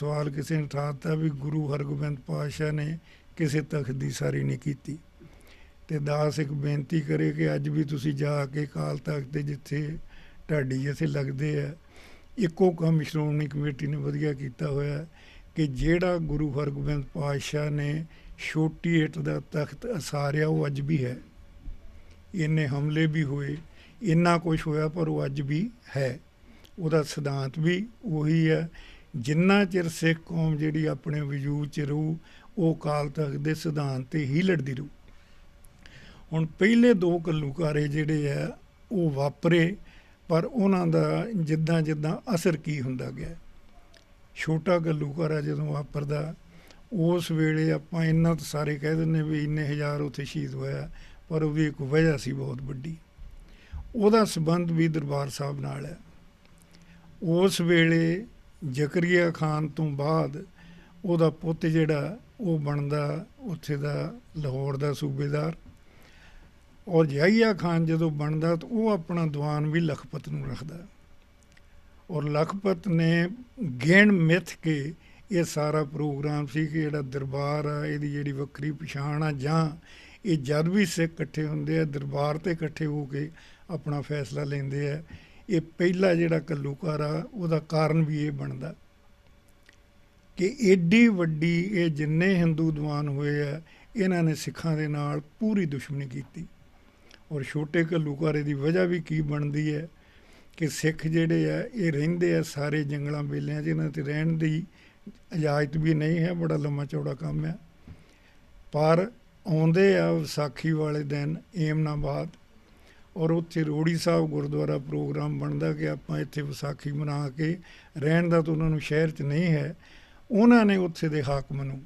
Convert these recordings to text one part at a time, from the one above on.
ਸਵਾਲ ਕਿਸੇ ਨੇ ਠਾਤਾ ਵੀ ਗੁਰੂ ਹਰਗੋਬਿੰਦ ਪਾਤਸ਼ਾਹ ਨੇ ਕਿਸੇ ਤਖਤ ਦੀ ਸਾਰੀ ਨਹੀਂ ਕੀਤੀ। ਤੇ ਦਾਸ ਇੱਕ ਬੇਨਤੀ ਕਰੇ ਕਿ ਅੱਜ ਵੀ ਤੁਸੀਂ ਜਾ ਕੇ ਕਾਲ ਤਖਤ ਤੇ ਜਿੱਥੇ ਢਾਡੀ ਜਿੱਥੇ ਲੱਗਦੇ ਆ, ਇੱਕੋ ਕੰਮ ਸ਼੍ਰੋਮਣੀ ਕਮੇਟੀ ਨੇ ਵਧੀਆ ਕੀਤਾ ਹੋਇਆ ਕਿ ਜਿਹੜਾ ਗੁਰੂ ਹਰਗੋਬਿੰਦ ਪਾਤਸ਼ਾਹ ਨੇ ਛੋਟੀ ਏਟ ਦਾ ਤਖਤ ਅਸਾਰਿਆ ਉਹ ਅੱਜ ਵੀ ਹੈ। ਇੰਨੇ ਹਮਲੇ ਵੀ ਹੋਏ, ਇੰਨਾ ਕੁਝ ਹੋਇਆ, ਪਰ ਉਹ ਅੱਜ ਵੀ ਹੈ। ਉਹਦਾ ਸਿਧਾਂਤ ਵੀ ਉਹੀ ਹੈ ਜਿੰਨਾ ਚਿਰ ਸਿੱਖ ਕੌਮ ਜਿਹੜੀ ਆਪਣੇ ਵਜੂਦ ਚ ਰਹੂ, ਉਹ ਕਾਲ ਤਖਤ ਦੇ ਸਿਧਾਂਤ ਤੇ ਹੀ ਲੜਦੀ ਰਹੂ। ਹੁਣ ਪਹਿਲੇ ਦੋ ਘੱਲੂਕਾਰੇ ਜਿਹੜੇ ਆ, ਉਹ ਵਾਪਰੇ, ਪਰ ਉਹਨਾਂ ਦਾ ਜਿੱਦਾਂ ਜਿੱਦਾਂ ਅਸਰ ਕੀ ਹੁੰਦਾ ਗਿਆ। ਛੋਟਾ ਘੱਲੂਕਾਰਾ ਜਦੋਂ ਵਾਪਰਦਾ, ਉਸ ਵੇਲੇ ਆਪਾਂ ਇੰਨਾ ਤਾਂ ਸਾਰੇ ਕਹਿ ਦਿੰਦੇ ਵੀ ਇੰਨੇ ਹਜ਼ਾਰ ਉੱਥੇ ਸ਼ਹੀਦ ਹੋਇਆ, ਪਰ ਉਹਦੀ ਇੱਕ ਵਜ੍ਹਾ ਸੀ ਬਹੁਤ ਵੱਡੀ। ਉਹਦਾ ਸਬੰਧ ਵੀ ਦਰਬਾਰ ਸਾਹਿਬ ਨਾਲ ਹੈ। ਉਸ ਵੇਲੇ ਜ਼ਕਰੀਆ ਖਾਨ ਤੋਂ ਬਾਅਦ ਉਹਦਾ ਪੁੱਤ ਜਿਹੜਾ, ਉਹ ਬਣਦਾ ਉੱਥੇ ਦਾ ਲਾਹੌਰ ਦਾ ਸੂਬੇਦਾਰ। ਔਰ ਯਹੀਆ ਖਾਨ ਜਦੋਂ ਬਣਦਾ ਤਾਂ ਉਹ ਆਪਣਾ ਦੀਵਾਨ ਵੀ ਲਖਪਤ ਨੂੰ ਰੱਖਦਾ। ਔਰ ਲਖਪਤ ਨੇ ਗੇਣ ਮਿੱਥ ਕੇ ਇਹ ਸਾਰਾ ਪ੍ਰੋਗਰਾਮ ਸੀ ਕਿ ਜਿਹੜਾ ਦਰਬਾਰ ਆ, ਇਹਦੀ ਜਿਹੜੀ ਵੱਖਰੀ ਪਛਾਣ ਆ ਜਾਂ ਇਹ ਜਦ ਵੀ ਸਿੱਖ ਇਕੱਠੇ ਹੁੰਦੇ ਆ, ਦਰਬਾਰ ਤੇ ਇਕੱਠੇ ਹੋ ਕੇ ਆਪਣਾ ਫੈਸਲਾ ਲੈਂਦੇ ਆ ਇਹ ਪਹਿਲਾ ਜਿਹੜਾ ਕੱਲੂਕਾਰ ਆ, ਉਹਦਾ ਕਾਰਨ ਵੀ ਇਹ ਬਣਦਾ ਕਿ ਏਡੀ ਵੱਡੀ ਇਹ ਜਿੰਨੇ ਹਿੰਦੂ ਦੀਵਾਨ ਹੋਏ ਆ, ਇਹਨਾਂ ਨੇ ਸਿੱਖਾਂ ਦੇ ਨਾਲ ਪੂਰੀ ਦੁਸ਼ਮਣੀ ਕੀਤੀ। ਔਰ ਛੋਟੇ ਘੱਲੂਕਾਰੇ ਦੀ ਵਜ੍ਹਾ ਵੀ ਕੀ ਬਣਦੀ ਹੈ ਕਿ ਸਿੱਖ ਜਿਹੜੇ ਆ, ਇਹ ਰਹਿੰਦੇ ਆ ਸਾਰੇ ਜੰਗਲਾਂ ਬੇਲਿਆਂ 'ਚ, ਇਹਨਾਂ ਤੇ ਰਹਿਣ ਦੀ ਇਜਾਜ਼ਤ ਵੀ ਨਹੀਂ ਹੈ, ਬੜਾ ਲੰਮਾ ਚੌੜਾ ਕੰਮ ਹੈ। ਪਰ ਆਉਂਦੇ ਆ ਵਿਸਾਖੀ ਵਾਲੇ ਦਿਨ ਏਮਨਾਬਾਦ ਔਰ ਉੱਥੇ ਰੋੜੀ ਸਾਹਿਬ ਗੁਰਦੁਆਰਾ ਪ੍ਰੋਗਰਾਮ ਬਣਦਾ ਕਿ ਆਪਾਂ ਇੱਥੇ ਵਿਸਾਖੀ ਮਨਾ ਕੇ ਰਹਿਣ ਦਾ ਤਾਂ ਉਹਨਾਂ ਨੂੰ ਸ਼ਹਿਰ 'ਚ ਨਹੀਂ ਹੈ, ਉਹਨਾਂ ਨੇ ਉੱਥੇ ਦੇ ਹਾਕਮ ਨੂੰ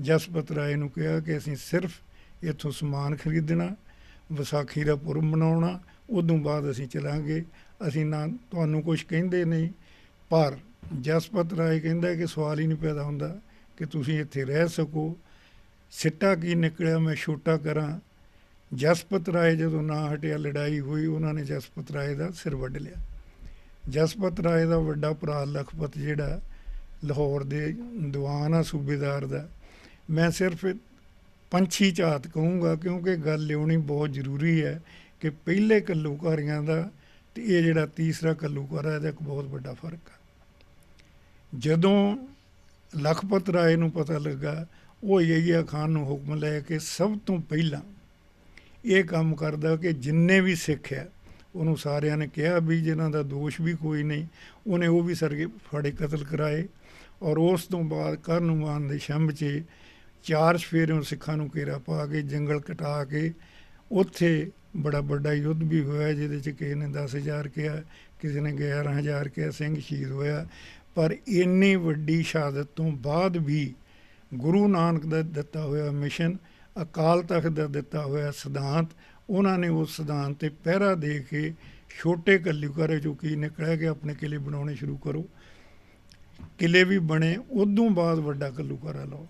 ਜਸਪਤ ਰਾਏ ਨੂੰ ਕਿਹਾ ਕਿ ਅਸੀਂ ਸਿਰਫ ਇੱਥੋਂ ਸਮਾਨ ਖਰੀਦਣਾ, ਵਿਸਾਖੀ ਦਾ ਪੁਰਬ ਮਨਾਉਣਾ, ਉਦੋਂ ਬਾਅਦ ਅਸੀਂ ਚਲਾਂਗੇ। ਅਸੀਂ ਨਾ ਤੁਹਾਨੂੰ ਕੁਝ ਕਹਿੰਦੇ ਨਹੀਂ, ਪਰ ਜਸਪਤ ਰਾਏ ਕਹਿੰਦਾ ਕਿ ਸਵਾਲ ਹੀ ਨਹੀਂ ਪੈਦਾ ਹੁੰਦਾ ਕਿ ਤੁਸੀਂ ਇੱਥੇ ਰਹਿ ਸਕੋ। ਸਿੱਟਾ ਕੀ ਨਿਕਲਿਆ, ਮੈਂ ਛੋਟਾ ਕਰਾਂ ਜਸਪਤ ਰਾਏ ਜਦੋਂ ਨਾ ਹਟਿਆ, ਲੜਾਈ ਹੋਈ, ਉਹਨਾਂ ਨੇ ਜਸਪਤ ਰਾਏ ਦਾ ਸਿਰ ਵੱਢ ਲਿਆ। ਜਸਪਤ ਰਾਏ ਦਾ ਵੱਡਾ ਭਰਾ ਲਖਪਤ ਜਿਹੜਾ ਲਾਹੌਰ ਦੇ ਦੀਵਾਨ ਆ, ਸੂਬੇਦਾਰ ਦਾ। ਮੈਂ ਸਿਰਫ ਪੰਛੀ ਝਾਤ ਕਹੂੰਗਾ ਕਿਉਂਕਿ ਗੱਲ ਲਿਆਉਣੀ ਬਹੁਤ ਜ਼ਰੂਰੀ ਹੈ ਕਿ ਪਹਿਲੇ ਕੱਲੂਕਾਰੀਆਂ ਦਾ ਤੇ ਇਹ ਜਿਹੜਾ ਤੀਸਰਾ ਕੱਲੂਕਾਰਾ ਇਹਦਾ ਇੱਕ ਬਹੁਤ ਵੱਡਾ ਫ਼ਰਕ ਆ। ਜਦੋਂ ਲਖਪਤ ਰਾਏ ਨੂੰ ਪਤਾ ਲੱਗਾ, ਉਹ ਯਹੀਆ ਖਾਨ ਨੂੰ ਹੁਕਮ ਲੈ ਕੇ ਸਭ ਤੋਂ ਪਹਿਲਾਂ ਇਹ ਕੰਮ ਕਰਦਾ ਕਿ ਜਿੰਨੇ ਵੀ ਸਿੱਖ ਆ ਉਹਨੂੰ ਸਾਰਿਆਂ ਨੇ ਕਿਹਾ ਵੀ ਜਿਨ੍ਹਾਂ ਦਾ ਦੋਸ਼ ਵੀ ਕੋਈ ਨਹੀਂ, ਉਹਨੇ ਉਹ ਵੀ ਸਰਗੇ ਫੜੇ ਕਤਲ ਕਰਾਏ ਔਰ ਉਸ ਤੋਂ ਬਾਅਦ ਕਰਨੂਮਾਨ ਦੇ ਸ਼ੰਭ 'ਚ ਚਾਰ ਸਫੇਰਿਓਂ ਸਿੱਖਾਂ ਨੂੰ ਘੇਰਾ ਪਾ ਕੇ ਜੰਗਲ ਕਟਾ ਕੇ ਉੱਥੇ ਬੜਾ ਵੱਡਾ ਯੁੱਧ ਵੀ ਹੋਇਆ, ਜਿਹਦੇ 'ਚ ਕਿਸੇ ਨੇ 10000 ਕਿਹਾ, ਕਿਸੇ ਨੇ 11000 ਕਿਹਾ, ਸਿੰਘ ਸ਼ਹੀਦ ਹੋਇਆ। ਪਰ ਇੰਨੀ ਵੱਡੀ ਸ਼ਹਾਦਤ ਤੋਂ ਬਾਅਦ ਵੀ ਗੁਰੂ ਨਾਨਕ ਦਾ ਦਿੱਤਾ ਹੋਇਆ ਮਿਸ਼ਨ ਅਕਾਲ ਤਖਤ ਦਾ ਦਿੱਤਾ ਹੋਇਆ ਸਿਧਾਂਤ, ਉਹਨਾਂ ਨੇ ਉਸ ਸਿਧਾਂਤ ਤੇ ਪਹਿਰਾ ਦੇ ਕੇ ਛੋਟੇ ਕੱਲੂਕਾਰੇ ਜੋ ਕੀ ਨਿਕਲਿਆ ਕਿ ਆਪਣੇ ਕਿਲੇ ਬਣਾਉਣੇ ਸ਼ੁਰੂ ਕਰੋ। ਕਿਲੇ ਵੀ ਬਣੇ, ਉਦੋਂ ਬਾਅਦ ਵੱਡਾ ਕੱਲੂਕਾਰਾ ਲਾਓ।